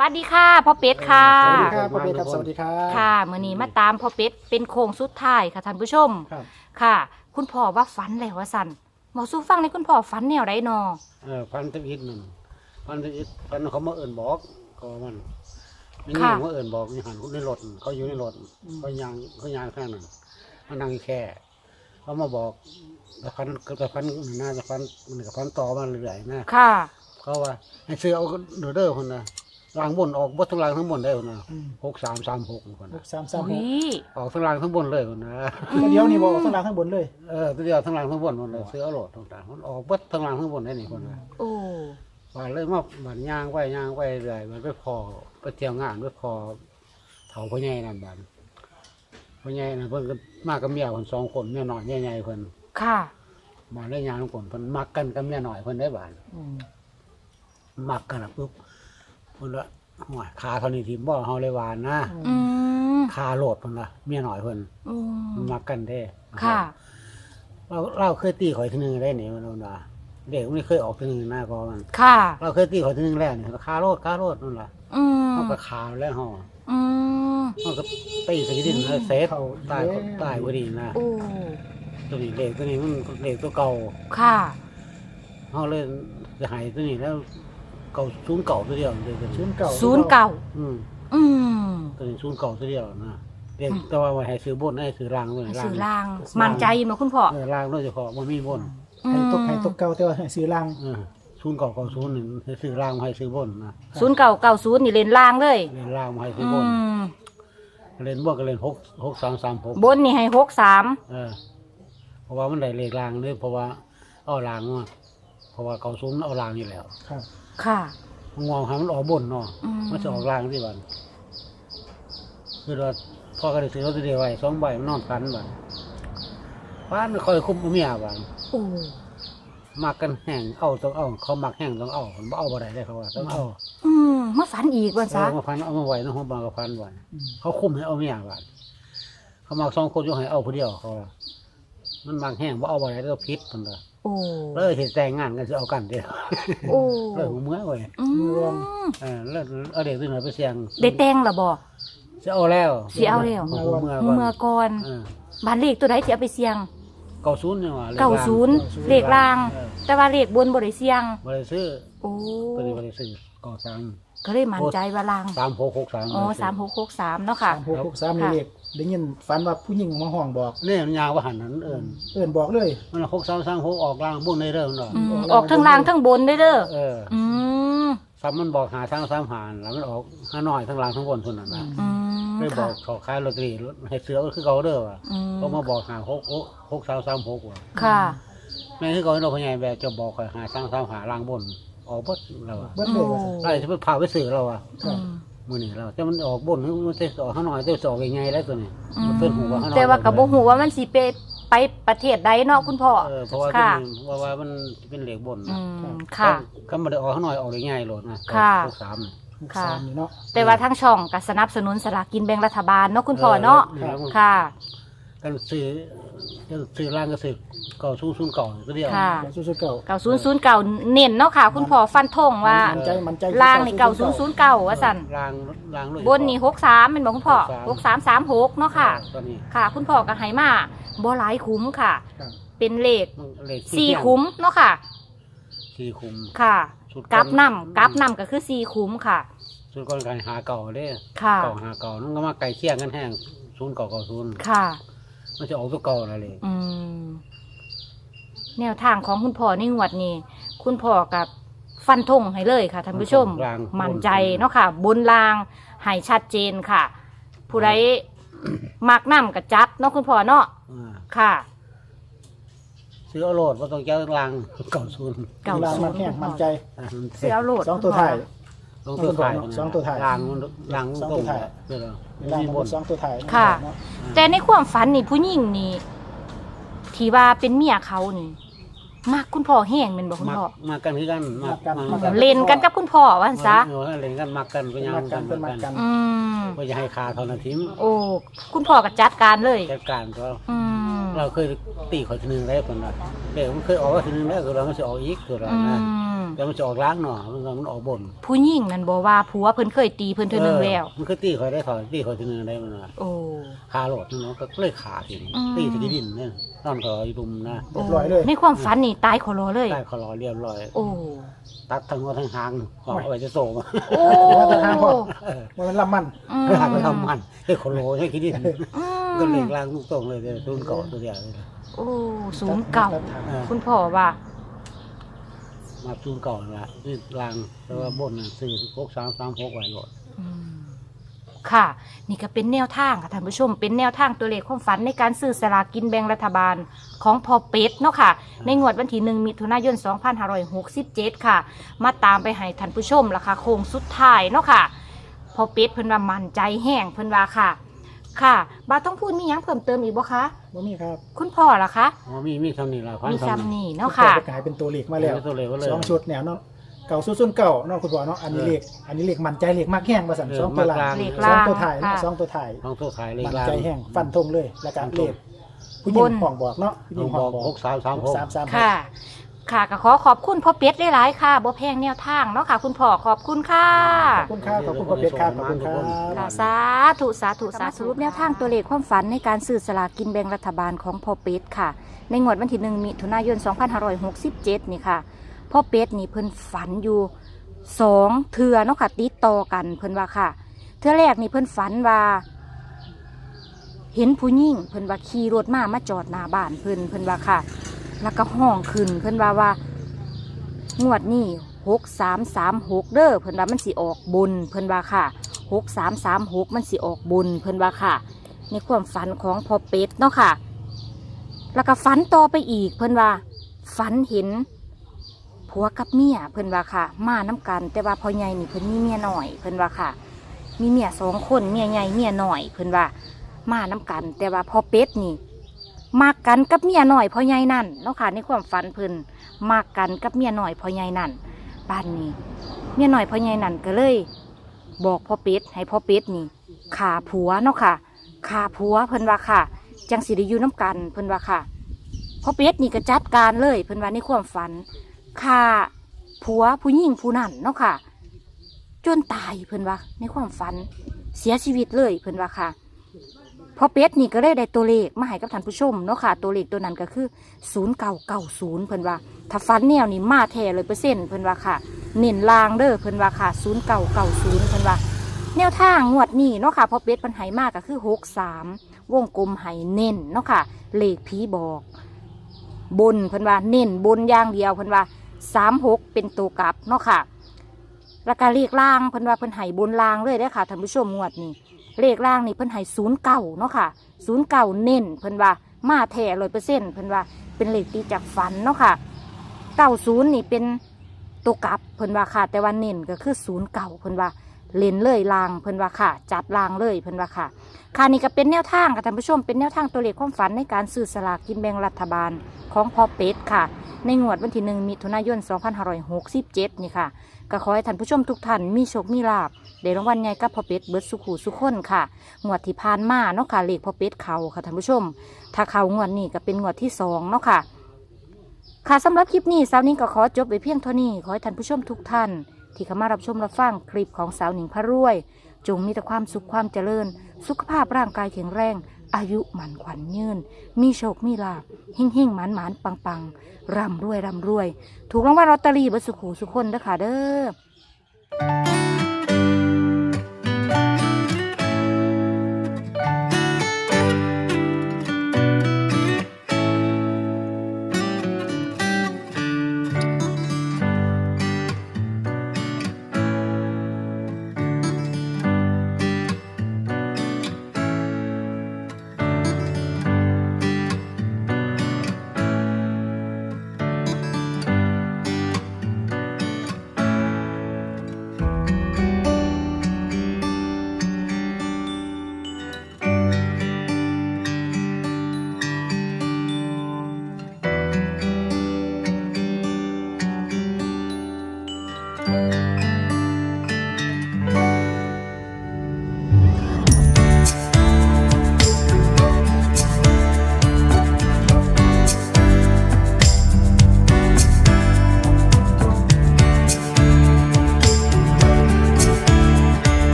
สวัสดีค่ะพ่อเป็ดค่ะ สวัสดีครับพ่อเบสครับสวัสดีครับค่ะมื้อนี้มาตามพ่อเป็ดเป็นโค้งสุดท้ายค่ะท่านผู้ชมครับ ค่ะ คุณพ่อว่าฝันแล้วว่าสันบอกสู้ฟังในอยคุณพ่อฝันแนวไรนอเออพันธมิตรนั่นพันธมิตรพันเขามาเอิ่นบอกก็มันมีนี่มาเอิ่นบอกมีหันในรถเขาอยู่ในรถเขายางเขายางข้างนั้นเขานั่งแค่เขามาบอกกับพันกับพันหน้ากับพันมันกับพันต่อมาเรื่อยๆนะค่ะ เขาว่าให้ซื้อเอาเดือดเด้อคนนะ รางบนออกบดทั้งรางทั้งบนได้คนนะอืม หกสามสามหกคนหนะกสามสามหอุ้กยออกทั้งรางทั้งบนเลยคนนะเดี๋ยวนี้บอกข้างล่างข้างบนเลย เออตัวเดียวทั้งรางทั้งบนหมดเลยซื้อเอาโหลดต่างๆมันออกบดทั้งรางทั้งบนได้นี่คนนะโอ้ว่าเลยมาบันย่างไปย่างไปเรื่อยมันไปพอไปเที่ยวงานไปพอเถาพ่อใหญ่นั่นบันพ่อใหญ่นั่นเพิ่นก็มากับเมียคนสองคนเมียน้อยเมียใหญ่เพิ่นค่ะ มาได้ยางคนเพิ่นมักกันกับเมียน้อยเพิ่นได้บาน อืม มักกันน่ะปุ๊บ เพิ่นว่าหัวขาเท่านี้ทีบ่เฮาเลยหวานนะอืมขาโหลดเพิ่นล่ะเมียน้อยเพิ่นอืมมันมักกันเด้ค่ะ เราเราเคยตีข่อยทีนึงได้นี่มันว่าเด็กมันไม่เคยออกทีนึงหน้าก็มันค่ะ เราเคยตีข่อยทีนึงแล้วนี่ขาโลดขาโลดนั่นล่ะอืมเฮาก็ขาแล้วเฮาอืมมันก็ตีใส่ดินนะเซฟตายตายพอดีนะโอ้ตัวนี้เหล็กตัวนี้มันเหล็กตัวเก่าค่ะเขาเลยจะหายตัวนี้แล้ว เก่าศูนย์เก่าตัวเดียวเลยตัวศูนี้นย์เก่าศูนย์เก่าอืมอืมตัวนี้ศูนย์เก่าตัวเดียวนะเด็กแต่ว่าไว้ให้ซื้อบนให้ซื้อรางด้วยสื่อลาง มั่นใจมาคุณพ่อเออรางโดยเฉพาะมันมีบนให้ตกให้ตกเก่าแต่ว่าให้ซื้อล่างเออศูนย์เก่าเก่าศูนย์นี่ให้ซื้อรางมาให้ซื้อบนนะศูนย์เก่าเก่าศูนย์นี่เล่นลางเลย เล่นรางมาให้ซื้อือบนมเล่นบนก็เล่นหกหกสามสามหกบนนี่ให้หกสามเออเพราะว่ามันได้เลขรางเลยเพราะว่าเอารางมาเพ ราะว่าเก่าศูนย์เอารางอยู่แล้วครับค่ะ งองหามันออกบนเนาะอืม มันจะออกล่างที่บันคือว่าพ่อก็ได้ซื้อลอตเตอรี่ไว้สองใบมันนอนพันบันพันคอยคุ้มเมียบันโอ้มักกันแห้งเอาต้องเอา เขามักแห้งต้องเอามันบ่เอาบ่ได้ได้เขาว่าต้องเอาอืมมาฝันอีกวันเอซะอมาพันเอามาไว้ในห้องบางกับพันบันอืมเขาคุ้มให้เอาเมียบันเขามักสองคนอยกให้เอาผู้เดียวเขาว่ามันมักแห้งบ่เอาบ่ได้แล้วพิษมันเลยโอ้เลยเห็นแต่งงานกันจะเอากันเดียวโอ้เลยหัวเมื่อไว้อืมเออแล้วเอาเด็กที่ไหนไปเสี่ยงได้แต่งและบ่จะเอาแล้วสิเอาแล้วหัวเมื่อก่อนเมื่อก่อนเออบ้านเลขตัวใดที่เอาไปเสี่ยงเก่าศูนย์เนี่ยว่ะลขเก่าศูนย์เลขล่างเออแต่ว่าเลขบนบ่ได้เสี่ยงบริซื้อโอ้ตัวนี้บริซื้อเก่าสามก็เลยมั่นใจว่าล่างสามหกหกสามอ๋อสามหกหกสามเนาะค่ะสามหกหกสามมีค่ะเลข ได้ยินฝันว่าผู้หญิงมาห้องบอกเนี่ยมันยาวว่าหันนั้นเอิญเอิ้นบอกเลย มันหกสามสามหกออกล่างบุ้งในเริ่มเนาะอืมออกทั้งล่างทั้งบนได้เด้อเอออืมซ้ำมันบอกหาทางสามหานแล้วมันออกห้าน้อยทั้งล่างทั้งบนคนนั้นนะอืมเลยบอค่ะกเขาขายลอตเตอรี่ให้เสือก็คือเขาเด้อว่ะอืมเขามาบอกหาหกหกหกสามสามหกว่ะค่ะ แม่คือเขาเราพยายามแบบจะบอกคอยหาทางสามหาล่างบนออกบดเราอะเบิ้ลเลยว่าอะไรจะไปพาไปสื่อเราอะอืม มือนี่เราแต่มันออกบนมันจะออกข้างน้อยจะออกยังไงแล้วตัวนี้อืมมันเพิ่นหูว่าข้างน้อยแต่ว่ากับบ่ฮู้ว่ามันสิไปไปประเทศใดเนาะคุณพ่อเออเพราะว่าค่ะ เป็นว่าว่ามันเป็นเหล็กบนอืนะมค่ะก็มันได้ออกข้างน้อยออกได้ง่ายโหลดนะค่ะ หกสามนี่หกสามนี่เนาะ แต่ว่าทางช่องก็สนับสนุนสลากกินแบ่งรัฐบาลเนาะคุณพ่อเนาะ ออแล้วมันค่ะ กันซื้อ กันซื้อร่างก็ซื้อเก่าสู้สู้เก่าก็เดียวค่ะเดี๋ยวสู้ๆเก่าเก่าศูนย์ศูนย์เก่าเน้นเนาะค่ะ คุณพ่อฟันธงว่า มันใจมันใจล่างนี่เก่าศูนย์ศูนย์เก่าว่าสั่นร่างร่างเลยบนนี่หกสามเป็นบอกคุณพ่อหกสามสามหกเนาะค่ะตอนนี้ค่ะ คุณพ่อก็ให้มาบ่หลายคุ้มค่ะครับเป็นเลขมันเหล็กสี่คุ้มเนาะค่ะสี่คุ้มค่ะสุดกลับนำกลับนำก็คือสี่คุ้มค่ะสุดก่อนการหาเก่าเด้ค่ะเก่าหาเก่านั่นก็มาไก่เคี่ยงกันแห้งศูนย์เก่าเก่าศูนย์ค่ะ มันจะออกตัวเก่าอะไรเลยอืมแนวทางของคุณพ่อในงวดนี้ คุณพ่อกับฟันธงให้เลยค่ะท่านผู้ชมร่างมั่นใจเนาะค่ะ บนรางให้ชัดเจนค่ะ ผู้ใดมักน้ำกับจัดเนาะคุณพ่อเนาะอ่าค่ะ ซื้อเอาโหลดว่าต้องแก้ร่างเก่าศูนย์เก่าล่างศูมันนย์แห้งมันใจ เสียเอาโหลด สองตัวท้าย สองตัวถ่ายสองตัวถ่ายร่างมันร่างสองตตัรวงถ่ายเพื่อเราล่างมีมันบเป็นนสองตัวท้ายค่ะเนาะแต่ในความฝันนี่ผู้หญิงนี่ที่ว่าเป็นเมียเขานี่มักคุณพ่อแห้งเป็นบอกคุณมักพ่อมากันคือกันมักมักกันเล่นกันกับคุณพ่อว่าซะเออเล่นกันมักกันก็ยังมักกันเป็นมักกันอืมก็จะให้คาเท่านั้นทิมโอ้คุณพ่อก็จัดการเลยจัดการตัวอืมเราเคยตีขอยทีหนึงแล้วคนละเด็กมันเคยออกว่าทีหนึงแล้วคือเราไม่ใช่ออกอีกคือเราอืนะม แต่มันจะออกล้างหน่อมันก็มันออกบนผู้หญิงนั่นบอกว่าผัวเพิ่นเคยตีเพิ่นเทื่อนึงแล้ว มันคือตีคอยได้ถอยตีคอยทีนึงได้มันว่าโอ้ขาโหลดเนาะก็เลยขาทีนี้อืม ตีที่ดินเนี่ยนอนก็อยู่ดุมนะเรียบร้อยเลย ในความฝันนี่ตายโคโลเลยได้คอรอเรียบร้อย โอ้ ตัดทั้งหัวทั้งหางเอาไว้จะโซ่มาโอ้ว่าแต่ทางพ่อ ว่ามันลำมัน อืมหางมันทำมันให้คอรอให้คิดดินอืมก็เลยล้างลูกตรงเลยเดี๋ยวตุนเกาะตัวเดียวเลยโอ้ศูนย์เก่าเออคุณพ่อว่า มาตุนเก่าละที่ลางแต่ว่าบนน่ะสี่หกสามสามหกไว้โหลดอืมค่ะ นี่ก็เป็นแนวทางค่ะท่านผู้ชม เป็นแนวทางตัวเลขความฝันในการซื้อสลากกินแบ่งรัฐบาลของพอเป็ดเนาะค่ะ ในงวดวันที่หนึ่งมิถุนายน 2567 ค่ะ มาตามไปให้ท่านผู้ชมราคาโค้งสุดท้ายเนาะค่ะ พอเป็ดเพิ่นว่ามั่นใจแห้งเพิ่นว่าค่ะ ค่ะบาต้องพูดมีหยังเพิ่มเติมอีกบ่คะบ่มีครับคุณพ่อล่ะคะ อ๋อมีมีทำนี่ละพันมีทำซ้ำนี่คุณเนาะพ่อค่ะ ก็กลายเป็นตัวเลขมาแล้วตัวเลยว่าเลยสองชุดแนวเนาะเก่าสุดส่วนเก่าเนาะคุณพ่อเนาะอันนี้เลขอันนี้เลขมั่นใจเลขมากแห้งว่าสั่นเออสองตัวหลังมากลางเลขสล่าองงตัวถ่ายเนาะค่ะ สองตัวถ่ายต้องตัวขายเลยมั่นล้างใจแห้งฟันธงเลยแล้วก็เลขผู้หญิบงนห้องบอกเนาะผู้หต้ญิองงห้บอองกบอกหกสามสามหก สามสามค่ะ ค่ะก็ขอขอบคุณพ่อเป็ดหลายๆค่ะบ่แพงแนวทางเนาะค่ะ คุณพ่อขอบคุณค่ะ ขอบคุณครับขอบคุณพ่อเป็ดครับขอบคุณครับ ค่ะสาธุสาธุสาธุสรุปแนวทางตัวเลขความฝันในการซื้อสลากกินแบ่งรัฐบาลของพ่อเป็ดค่ะ ในงวดวันที่หนึ่งมิถุนายน 2567 นี่ค่ะพ่อเป็ดนี่เพิ่นฝันอยู่สองเทือเนาะค่ะติดต่อกันเพิ่นว่าค่ะ เทือแรกนี่เพิ่นฝันว่า เห็นผู้หญิงเพิ่นว่าขี่รถมามาจอดหน้าบ้านเพิ่นเพิ่นว่าค่ะ แล้วก็ห้องขึ้นเพิ่นว่าว่างวดนี้หกสามสามหกเด้อเพิ่นว่ามันสิออกบนเพิ่นว่าค่ะหกสามสามหกมันสิออกบนเพิ่นว่าค่ะ ในความฝันของพ่อเป็ดเนาะค่ะ แล้วก็ฝันต่อไปอีกเพิ่นว่าฝันเห็นผัวกับเมียเพิ่นว่าค่ะ มาน้กัน แต่ว่าพ่อใหญ่นี่เพิ่นมีเมียหน่อยเพิ่นว่าค่ะ มีเมียสองคนเมียใหญ่เมียหน่อยเพิ่นว่ามาน้กัน แต่ว่าพ่อเป็ดนี่ มากันกับเมียหน่อยพ่อใหญ่นั่นเนาะค่ะในความฝันเพิ่นมากันกับเมียหน่อยพ่อใหญ่นั่นบ้านนี้ เมียหน่อยพ่อใหญ่นั่นก็เลย บอกพ่อเป็ดให้พ่อเป็ดนี่ขาผัวเนาะค่ะขาผัวเพิ่นว่าค่ะ จังสิได้อยู่น้ำกันเพิ่นว่าค่ะพ่อเป็ดนี่ก็จัดการเลยเพิ่นว่าในความฝันขาผัวผู้หญิงผู้นั่นเนาะค่ะ จนตายเพิ่นว่าในความฝันเสียชีวิตเลยเพิ่นว่าค่ะ พอเป็ดนี่ก็เลยได้ตัวเลขมาให้กับท่านผู้ชมเนาะค่ะ ตัวเลขตัวนั้นก็คือศูนย์เก่าเก่าศูนย์เพิ่นว่าถ้าฟันแนวนี่มาแท้เลยเปอร์เซ็นต์เพิ่นว่าค่ะเน้นลางเด้อเพิ่นว่าค่ะศูนย์เก่าเก่าศูนย์เพิ่นว่า แนวทางงวดนี้เนาะค่ะพอเป็ดปันไหมากก็คือหกสามวงกลมไหเน้นเนาะค่ะเลขผีบอก บนเพิ่นว่าเน้นบนอย่างเดียวเพิ่นว่าสามหกเป็นตัวกลับเนาะค่ะแล้วก็เลขล่างเพิ่นว่าเพิ่นไหบนล่างเลยเด้ค่ะท่านผู้ชมงวดนี้ เลขล่างนี่เพิ่นให้ศูนย์เก่าเนาะค่ะศูนย์เก่าเน้นเพิ่นว่ามาแท้ร้อยเปอร์เซ็นต์เพิ่นว่าเป็นเลขตีจากฝันเนาะค่ะเก้าศูนย์นี่เป็นตัวกลับเพิ่นว่าค่ะ แต่ว่าเน้นก็คือศูนย์เก่าเพิ่นว่าเล่นเลยลางเพิ่นว่าค่ะ จัดลางเลยเพิ่นว่าค่ะค่ะนี่ก็เป็นแนวทางค่ะท่านผู้ชมเป็นแนวทางตัวเลขความฝันในการซื้อสลากกินแบ่งรัฐบาลของพอเป็ดค่ะ ในงวดวันที่หนึ่งมิถุนายน 2567 นี่ค่ะ ก็ขอให้ท่านผู้ชมทุกท่านมีโชคมีลาบ ได้รางวัลใหญ่กับพ่อเป็ดเบิดสุขูสุขคนค่ะงวดที่ผ่านมาเนาะค่ะเลขพ่อเป็ดเขาค่ะท่านผู้ชม ถ้าเขางวดนี้ก็เป็นงวดที่สองเนาะค่ะ ค่ะสำหรับคลิปนี้สาวนิ่งก็ขอจบไปเพียงเท่านี้ขอให้ท่านผู้ชมทุกท่าน ที่เข้ามารับชมรับฟังคลิปของสาวหนิงพระรวย จงมีแต่ความสุขความเจริญ สุขภาพร่างกายแข็งแรง อายุหมันขวัญยืน มีโชคมีลาภเฮ่งเฮ่งๆหมันหมันปังปังร่ำรวยร่ำรวย ถูกรางวัลลอตเตอรี่เบดสุขูสุขคนเด้อค่ะเด้อ